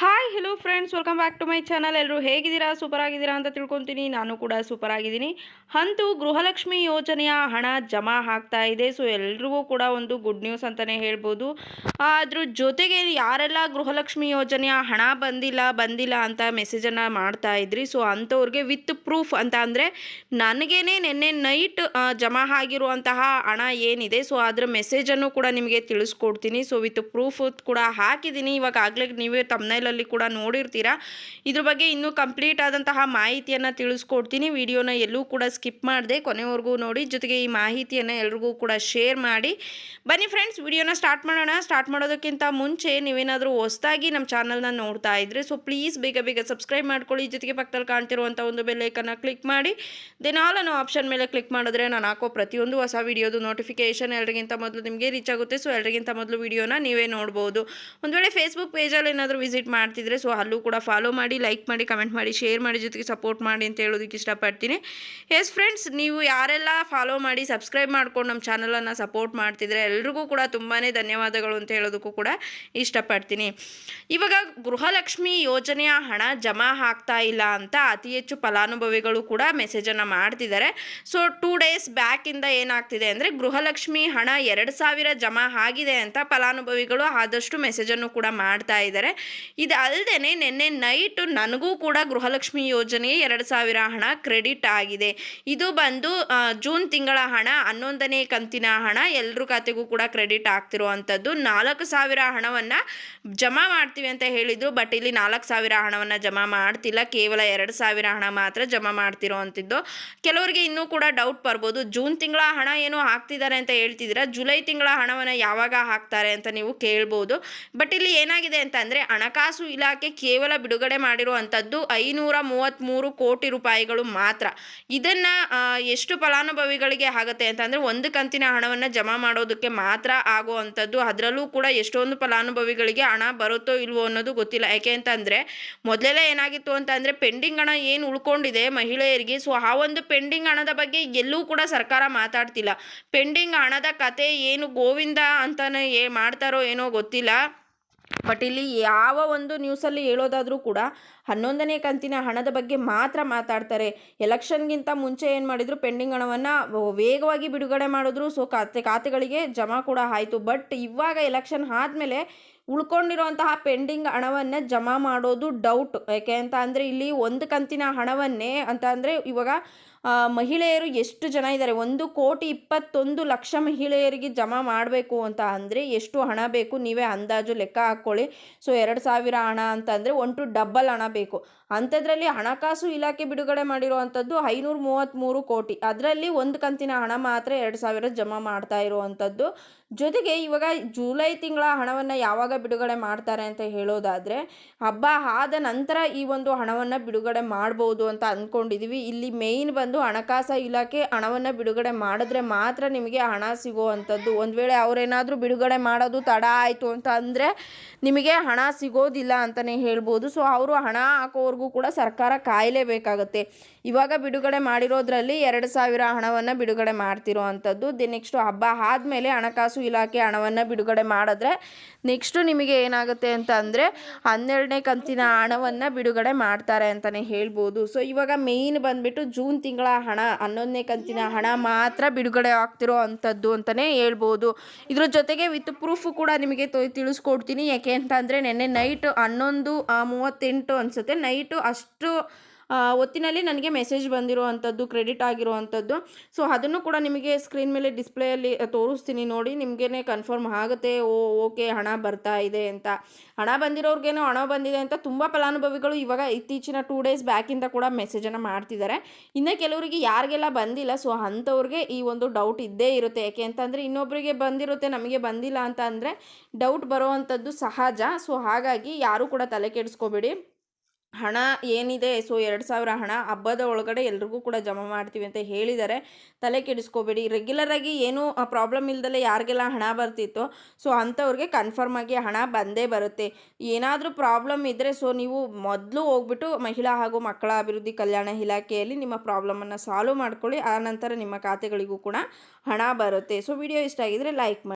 Hi hello friends welcome back to my channel ಎಲ್ಲರೂ ಹೇಗಿದ್ದೀರಾ? Super ಆಗಿದ್ದೀರಾ ಅಂತ ತಿಳ್ಕೊತೀನಿ. ನಾನು ಕೂಡ ಸೂಪರ್ ಆಗಿದ್ದೀನಿ ಅಂತೂ ಗೃಹಲಕ್ಷ್ಮಿ ಯೋಜನೆಯ ಹಣ ಜಮಾ ಆಗ್ತಾ ಇದೆ. ಸೊ ಎಲ್ರಿಗೂ ಕೂಡ ಒಂದು ಗುಡ್ ನ್ಯೂಸ್ ಅಂತಲೇ ಹೇಳ್ಬೋದು. ಅದ್ರ ಜೊತೆಗೆ ಯಾರೆಲ್ಲ ಗೃಹಲಕ್ಷ್ಮಿ ಯೋಜನೆಯ ಹಣ ಬಂದಿಲ್ಲ ಬಂದಿಲ್ಲ ಅಂತ ಮೆಸೇಜನ್ನು ಮಾಡ್ತಾ ಇದ್ರಿ. ಸೊ ಅಂಥವ್ರಿಗೆ ವಿತ್ ಪ್ರೂಫ್ ಅಂತ ಅಂದರೆ ನನಗೇನೆ ನಿನ್ನೆ ನೈಟ್ ಜಮಾ ಆಗಿರುವಂತಹ ಹಣ ಏನಿದೆ. ಸೊ ಅದರ ಮೆಸೇಜನ್ನು ಕೂಡ ನಿಮಗೆ ತಿಳಿಸ್ಕೊಡ್ತೀನಿ. ಸೊ ವಿತ್ ಪ್ರೂಫ್ ಕೂಡ ಹಾಕಿದ್ದೀನಿ. ಇವಾಗ ಆಗಲೇ ನೀವೇ ತಮ್ಮನೇಲಲ್ಲಿ ಕೂಡ ನೋಡಿರ್ತೀರಾ. ಇದ್ರ ಬಗ್ಗೆ ಇನ್ನೂ ಕಂಪ್ಲೀಟ್ ಆದಂತಹ ಮಾಹಿತಿಯನ್ನು ತಿಳಿಸ್ಕೊಡ್ತೀನಿ. ವಿಡಿಯೋನ ಎಲ್ಲೂ ಕೂಡ ಸ್ಕಿಪ್ ಮಾಡಿದೆ ಕೊನೆವರೆಗೂ ನೋಡಿ. ಜೊತೆಗೆ ಈ ಮಾಹಿತಿಯನ್ನು ಎಲ್ರಿಗೂ ಕೂಡ ಶೇರ್ ಮಾಡಿ. ಬನ್ನಿ ಫ್ರೆಂಡ್ಸ್ ವಿಡಿಯೋನ ಸ್ಟಾರ್ಟ್ ಮಾಡೋಣ. ಸ್ಟಾರ್ಟ್ ಮಾಡೋದಕ್ಕಿಂತ ಮುಂಚೆ ನೀವೇನಾದರೂ ಹೊಸದಾಗಿ ನಮ್ಮ ಚಾನಲ್ನ ನೋಡ್ತಾ ಇದ್ರೆ ಸೊ ಪ್ಲೀಸ್ ಬೇಗ ಬೇಗ ಸಬ್ಸ್ಕ್ರೈಬ್ ಮಾಡ್ಕೊಳ್ಳಿ. ಜೊತೆಗೆ ಪಕ್ಕದಲ್ಲಿ ಕಾಣ್ತಿರುವಂಥ ಒಂದು ಬೆಲ್ಲೈಕನ್ನು ಕ್ಲಿಕ್ ಮಾಡಿ. ದೆನ್ ಆಲ್ ಅನ್ನೋ ಆಪ್ಷನ್ ಮೇಲೆ ಕ್ಲಿಕ್ ಮಾಡಿದ್ರೆ ನಾನು ಹಾಕೋ ಪ್ರತಿಯೊಂದು ಹೊಸ ವಿಡಿಯೋದು ನೋಟಿಫಿಕೇಷನ್ ಎಲ್ರಿಗಿಂತ ಮೊದಲು ನಿಮಗೆ ರೀಚ್ ಆಗುತ್ತೆ. ಸೊ ಎಲ್ರಿಗಿಂತ ಮೊದಲು ವಿಡಿಯೋನ ನೀವೇ ನೋಡ್ಬೋದು. ಒಂದು ವೇಳೆ ಫೇಸ್ಬುಕ್ ಪೇಜಲ್ಲಿ ಏನಾದರೂ ವಿಸಿಟ್ ಮಾಡ್ತಿದ್ರೆ ಸೊ ಅಲ್ಲೂ ಕೂಡ ಫಾಲೋ ಮಾಡಿ ಲೈಕ್ ಮಾಡಿ ಕಮೆಂಟ್ ಮಾಡಿ ಶೇರ್ ಮಾಡಿ ಜೊತೆಗೆ ಸಪೋರ್ಟ್ ಮಾಡಿ ಅಂತ ಹೇಳೋದಕ್ಕೆ ಇಷ್ಟಪಡ್ತೀನಿ. ಎಸ್ ಫ್ರೆಂಡ್ಸ್ ನೀವು ಯಾರೆಲ್ಲ ಫಾಲೋ ಮಾಡಿ ಸಬ್ಸ್ಕ್ರೈಬ್ ಮಾಡ್ಕೊಂಡು ನಮ್ಮ ಚಾನಲನ್ನು ಸಪೋರ್ಟ್ ಮಾಡ್ತಿದ್ರೆ ಎಲ್ರಿಗೂ ಕೂಡ ತುಂಬಾ ಧನ್ಯವಾದಗಳು ಅಂತ ಹೇಳೋದಕ್ಕೂ ಕೂಡ ಇಷ್ಟಪಡ್ತೀನಿ. ಇವಾಗ ಗೃಹಲಕ್ಷ್ಮಿ ಯೋಜನೆಯ ಹಣ ಜಮಾ ಆಗ್ತಾ ಇಲ್ಲ ಅಂತ ಅತಿ ಹೆಚ್ಚು ಫಲಾನುಭವಿಗಳು ಕೂಡ ಮೆಸೇಜನ್ನು ಮಾಡ್ತಿದ್ದಾರೆ. ಸೊ ಟೂ ಡೇಸ್ ಬ್ಯಾಕಿಂದ ಏನಾಗ್ತಿದೆ ಅಂದರೆ ಗೃಹಲಕ್ಷ್ಮಿ ಹಣ ಎರಡು ಸಾವಿರ ಜಮಾ ಆಗಿದೆ ಅಂತ ಫಲಾನುಭವಿಗಳು ಆದಷ್ಟು ಮೆಸೇಜನ್ನು ಕೂಡ ಮಾಡ್ತಾ ಇದ್ದಾರೆ. ಇದು ಅಲ್ಲದೆ ನಿನ್ನೆ ನೈಟು ನನಗೂ ಕೂಡ ಗೃಹಲಕ್ಷ್ಮಿ ಯೋಜನೆ ಎರಡು ಸಾವಿರ ಹಣ ಕ್ರೆಡಿಟ್ ಆಗಿದೆ. ಇದು ಬಂದು ಜೂನ್ ತಿಂಗಳ ಹಣ, ಹನ್ನೊಂದನೇ ಕಂತಿನ ಹಣ ಎಲ್ಲರ ಖಾತೆಗೂ ಕೂಡ ಕ್ರೆಡಿಟ್ ಆಗ್ತಿರುವಂಥದ್ದು. ನಾಲ್ಕು ಸಾವಿರ ಹಣವನ್ನು ಜಮಾ ಮಾಡ್ತೀವಿ ಅಂತ ಹೇಳಿದರು, ಬಟ್ ಇಲ್ಲಿ ನಾಲ್ಕು ಸಾವಿರ ಹಣವನ್ನು ಜಮಾ ಮಾಡ್ತಿಲ್ಲ. ಕೇವಲ ಎರಡು ಸಾವಿರ ಹಣ ಮಾತ್ರ ಜಮಾ ಮಾಡ್ತಿರೋ ಅಂತಿದ್ದು ಕೆಲವರಿಗೆ ಇನ್ನೂ ಕೂಡ ಡೌಟ್ ಬರ್ಬೋದು, ಜೂನ್ ತಿಂಗಳ ಹಣ ಏನು ಹಾಕ್ತಿದ್ದಾರೆ ಅಂತ ಹೇಳ್ತಿದ್ದೀರಾ? ಜುಲೈ ತಿಂಗಳ ಹಣವನ್ನು ಯಾವಾಗ ಹಾಕ್ತಾರೆ ಅಂತ ನೀವು ಕೇಳ್ಬೋದು. ಬಟ್ ಇಲ್ಲಿ ಏನಾಗಿದೆ ಅಂತಂದರೆ, ಹಣಕಾಸು ಇಲಾಖೆ ಕೇವಲ ಬಿಡುಗಡೆ ಮಾಡಿರುವಂಥದ್ದು ಐನೂರ ಮೂವತ್ತ್ಮೂರು ಕೋಟಿ ರೂಪಾಯಿಗಳು ಮಾತ್ರ. ಇದನ್ನು ಎಷ್ಟು ಫಲಾನುಭವಿಗಳಿಗೆ ಆಗುತ್ತೆ ಅಂತಂದರೆ ಒಂದು ಕಂತಿನ ಹಣವನ್ನು ಜಮಾ ಮಾಡೋದಕ್ಕೆ ಮಾತ್ರ ಆಗುವಂಥದ್ದು. ಅದರಲ್ಲೂ ಕೂಡ ಎಷ್ಟೊಂದು ಫಲಾನುಭವಿಗಳಿಗೆ ಹಣ ಬರುತ್ತೋ ಇಲ್ವೋ ಅನ್ನೋದು ಗೊತ್ತಿಲ್ಲ. ಯಾಕೆ ಅಂತಂದರೆ, ಮೊದಲೆಲ್ಲ ಏನಾಗಿತ್ತು ಅಂತಂದರೆ ಪೆಂಡಿಂಗ್ ಹಣ ಏನು ಉಳ್ಕೊಂಡಿದೆ ಮಹಿಳೆಯರಿಗೆ? ಸೊ, ಆ ಒಂದು ಪೆಂಡಿಂಗ್ ಹಣದ ಬಗ್ಗೆ ಎಲ್ಲೂ ಕೂಡ ಸರ್ಕಾರ ಮಾತಾಡ್ತಿಲ್ಲ. ಪೆಂಡಿಂಗ್ ಹಣದ ಕತೆ ಏನು ಗೋವಿಂದ ಅಂತಾನೆ ಏ, ಮಾಡ್ತಾರೋ ಏನೋ ಗೊತ್ತಿಲ್ಲ. ಬಟ್ ಇಲ್ಲಿ ಯಾವ ಒಂದು ನ್ಯೂಸಲ್ಲಿ ಹೇಳೋದಾದರೂ ಕೂಡ ಹನ್ನೊಂದನೇ ಕಂತಿನ ಹಣದ ಬಗ್ಗೆ ಮಾತ್ರ ಮಾತಾಡ್ತಾರೆ. ಎಲೆಕ್ಷನ್ಗಿಂತ ಮುಂಚೆ ಏನು ಮಾಡಿದ್ರು, ಪೆಂಡಿಂಗ್ ಹಣವನ್ನು ವೇಗವಾಗಿ ಬಿಡುಗಡೆ ಮಾಡಿದ್ರು. ಸೊ, ಖಾತೆ, ಖಾತೆಗಳಿಗೆ ಜಮಾ ಕೂಡ ಆಯಿತು. ಬಟ್ ಇವಾಗ ಎಲೆಕ್ಷನ್ ಆದಮೇಲೆ ಉಳ್ಕೊಂಡಿರುವಂತಹ ಪೆಂಡಿಂಗ್ ಹಣವನ್ನು ಜಮಾ ಮಾಡೋದು ಡೌಟ್. ಯಾಕೆ ಅಂತ ಅಂದರೆ, ಇಲ್ಲಿ ಒಂದು ಕಂತಿನ ಹಣವನ್ನೇ ಅಂತ ಅಂದರೆ, ಇವಾಗ ಮಹಿಳೆಯರು ಎಷ್ಟು ಜನ ಇದ್ದಾರೆ? ಒಂದು ಕೋಟಿ ಇಪ್ಪತ್ತೊಂದು ಲಕ್ಷ ಮಹಿಳೆಯರಿಗೆ ಜಮಾ ಮಾಡಬೇಕು ಅಂತ ಅಂದರೆ, ಎಷ್ಟು ಹಣ ಬೇಕು? ನೀವೇ ಅಂದಾಜು ಲೆಕ್ಕ ಹಾಕ್ಕೊಳ್ಳಿ. ಸೊ, ಎರಡು ಸಾವಿರ ಹಣ ಅಂತಂದರೆ ಒನ್ ಟು ಡಬಲ್ ಹಣ ಬೇಕು ಅಂಥದ್ರಲ್ಲಿ ಹಣಕಾಸು ಇಲಾಖೆ ಬಿಡುಗಡೆ ಮಾಡಿರುವಂಥದ್ದು ಐನೂರ ಮೂವತ್ತ್ಮೂರು ಕೋಟಿ. ಅದರಲ್ಲಿ ಒಂದು ಕಂತಿನ ಹಣ ಮಾತ್ರ ಎರಡು ಸಾವಿರ ಜಮಾ ಮಾಡ್ತಾ ಇರುವಂಥದ್ದು ಜೊತೆಗೆ ಇವಾಗ ಜುಲೈ ತಿಂಗಳ ಹಣವನ್ನು ಯಾವಾಗ ಬಿಡುಗಡೆ ಮಾಡ್ತಾರೆ ಅಂತ ಹೇಳೋದಾದರೆ, ಹಬ್ಬ ಆದ ನಂತರ ಈ ಒಂದು ಹಣವನ್ನು ಬಿಡುಗಡೆ ಮಾಡ್ಬೋದು ಅಂತ ಅಂದ್ಕೊಂಡಿದ್ದೀವಿ ಇಲ್ಲಿ ಮೇಯ್ನ್ ಬಂದು ಹಣಕಾಸು ಇಲಾಖೆ ಹಣವನ್ನು ಬಿಡುಗಡೆ ಮಾಡಿದ್ರೆ ಮಾತ್ರ ನಿಮಗೆ ಹಣ ಸಿಗುವಂಥದ್ದು ಒಂದು ವೇಳೆ ಅವರೇನಾದರೂ ಬಿಡುಗಡೆ ಮಾಡೋದು ತಡ ಆಯಿತು ಅಂತ ಅಂದರೆ ನಿಮಗೆ ಹಣ ಸಿಗೋದಿಲ್ಲ ಅಂತಲೇ ಹೇಳ್ಬೋದು. ಸೊ ಅವರು ಹಣ ಹಾಕೋವರೆಗೂ ಕೂಡ ಸರ್ಕಾರ ಕಾಯಲೇಬೇಕಾಗತ್ತೆ ಇವಾಗ ಬಿಡುಗಡೆ ಮಾಡಿರೋದ್ರಲ್ಲಿ ಎರಡು ಸಾವಿರ ಹಣವನ್ನು ಬಿಡುಗಡೆ ಮಾಡ್ತಿರೋ ಅಂಥದ್ದು ದಿ ನೆಕ್ಸ್ಟು ಹಬ್ಬ ಆದಮೇಲೆ ಹಣಕಾಸು ಇಲಾಖೆ ಹಣವನ್ನು ಬಿಡುಗಡೆ ಮಾಡಿದ್ರೆ ನೆಕ್ಸ್ಟು ನಿಮಗೆ ಏನಾಗುತ್ತೆ ಅಂತ ಅಂದರೆ ಹನ್ನೆರಡನೇ ಕಂತಿನ ಹಣವನ್ನು ಬಿಡುಗಡೆ ಮಾಡ್ತಾರೆ ಅಂತಲೇ ಹೇಳ್ಬೋದು. ಸೊ, ಇವಾಗ ಮೇಯ್ನ್ ಬಂದುಬಿಟ್ಟು ಜೂನ್ ತಿಂಗಳ ಹಣ, ಹನ್ನೊಂದನೇ ಕಂತಿನ ಹಣ ಮಾತ್ರ ಬಿಡುಗಡೆ ಆಗ್ತಿರೋ ಅಂಥದ್ದು ಅಂತಲೇ ಹೇಳ್ಬೋದು. ಇದ್ರ ಜೊತೆಗೆ ವಿತ್ ಪ್ರೂಫು ಕೂಡ ನಿಮಗೆ ತಿಳಿಸ್ಕೊಡ್ತೀನಿ. ಯಾಕೆ ಅಂತ ಅಂದರೆ ನೆನ್ನೆ ನೈಟ್ ಹನ್ನೊಂದು ಮೂವತ್ತೆಂಟು ಅನಿಸುತ್ತೆ. ನೈಟು ಅಷ್ಟು ಆ, ಹೊತ್ತಿನಲ್ಲಿ ನನಗೆ ಮೆಸೇಜ್ ಬಂದಿರುವಂಥದ್ದು ಕ್ರೆಡಿಟ್ ಆಗಿರುವಂಥದ್ದು. ಸೊ ಅದನ್ನು ಕೂಡ ನಿಮಗೆ ಸ್ಕ್ರೀನ್ ಮೇಲೆ ಡಿಸ್ಪ್ಲೇಯಲ್ಲಿ ತೋರಿಸ್ತೀನಿ ನೋಡಿ. ನಿಮಗೇ ಕನ್ಫರ್ಮ್ ಆಗುತ್ತೆ ಓ ಓಕೆ ಹಣ ಬರ್ತಾ ಇದೆ ಅಂತ. ಹಣ ಬಂದಿರೋರ್ಗೇನೋ ಹಣ ಬಂದಿದೆ ಅಂತ ತುಂಬ ಫಲಾನುಭವಿಗಳು ಇವಾಗ ಇತ್ತೀಚಿನ ಟೂ ಡೇಸ್ ಬ್ಯಾಕಿಂದ ಕೂಡ ಮೆಸೇಜನ್ನು ಮಾಡ್ತಿದ್ದಾರೆ. ಇನ್ನು ಕೆಲವರಿಗೆ ಯಾರಿಗೆಲ್ಲ ಬಂದಿಲ್ಲ ಸೊ ಅಂಥವ್ರಿಗೆ ಈ ಒಂದು ಡೌಟ್ ಇದ್ದೇ ಇರುತ್ತೆ. ಯಾಕೆ ಅಂತಂದರೆ ಇನ್ನೊಬ್ಬರಿಗೆ ಬಂದಿರುತ್ತೆ ನಮಗೆ ಬಂದಿಲ್ಲ ಅಂತ ಅಂದರೆ ಡೌಟ್ ಬರೋವಂಥದ್ದು ಸಹಜ. ಸೊ ಹಾಗಾಗಿ ಯಾರೂ ಕೂಡ ತಲೆ ಕೆಡಿಸ್ಕೋಬೇಡಿ. ಹಣ ಏನಿದೆ, ಸೊ ಎರಡು ಸಾವಿರ ಹಣ ಹಬ್ಬದ ಒಳಗಡೆ ಎಲ್ರಿಗೂ ಕೂಡ ಜಮಾ ಮಾಡ್ತೀವಿ ಅಂತ ಹೇಳಿದ್ದಾರೆ ತಲೆ ಕೆಡಿಸ್ಕೋಬೇಡಿ. ರೆಗ್ಯುಲರಾಗಿ ಏನೂ ಪ್ರಾಬ್ಲಮ್ ಇಲ್ದಲೆ ಯಾರಿಗೆಲ್ಲ ಹಣ ಬರ್ತಿತ್ತು, ಸೊ ಅಂಥವ್ರಿಗೆ ಕನ್ಫರ್ಮ್ ಆಗಿ ಹಣ ಬಂದೇ ಬರುತ್ತೆ. ಏನಾದರೂ ಪ್ರಾಬ್ಲಮ್ ಇದ್ದರೆ ಸೊ ನೀವು ಮೊದಲು ಹೋಗ್ಬಿಟ್ಟು ಮಹಿಳಾ ಹಾಗೂ ಮಕ್ಕಳ ಅಭಿವೃದ್ಧಿ ಕಲ್ಯಾಣ ಇಲಾಖೆಯಲ್ಲಿ ನಿಮ್ಮ ಪ್ರಾಬ್ಲಮನ್ನು ಸಾಲ್ವ್ ಮಾಡ್ಕೊಳ್ಳಿ. ಆ ನಂತರ ನಿಮ್ಮ ಖಾತೆಗಳಿಗೂ ಕೂಡ ಹಣ ಬರುತ್ತೆ. ಸೊ ವಿಡಿಯೋ ಇಷ್ಟ ಆಗಿದರೆ ಲೈಕ್